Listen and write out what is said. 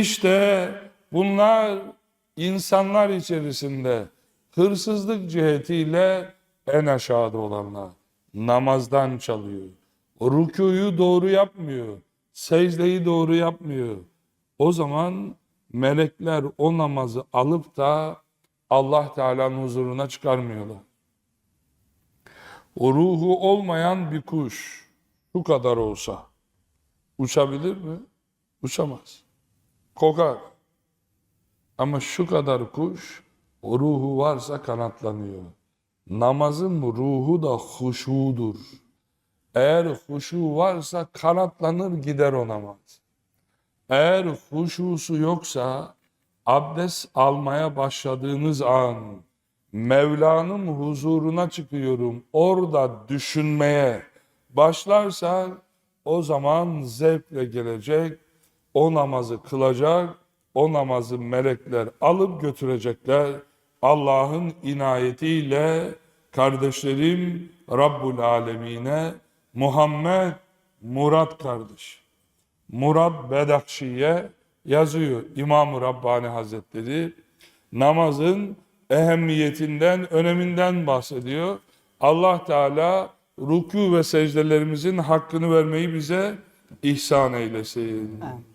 İşte bunlar insanlar içerisinde hırsızlık cihetiyle en aşağıda olanlar. Namazdan çalıyor. Rükuyu doğru yapmıyor. Secdeyi doğru yapmıyor. O zaman melekler o namazı alıp da Allah Teala'nın huzuruna çıkarmıyorlar. O ruhu olmayan bir kuş şu kadar olsa uçabilir mi? Uçamaz. Kokar. Ama şu kadar kuş ruhu varsa kanatlanıyor. Namazın ruhu da huşudur. Eğer huşu varsa kanatlanır gider o namaz. Eğer huşusu yoksa abdest almaya başladığınız an Mevla'nın huzuruna çıkıyorum. Orada düşünmeye başlarsan o zaman zevkle gelecek. O namazı kılacak. O namazı melekler alıp götürecekler. Allah'ın inayetiyle kardeşlerim Rabbul Alemine Muhammed Murat kardeş. Murat Bedakşi'ye yazıyor İmam-ı Rabbani Hazretleri. Namazın ehemmiyetinden, öneminden bahsediyor. Allah Teala ruku ve secdelerimizin hakkını vermeyi bize ihsan eylesin. Amin.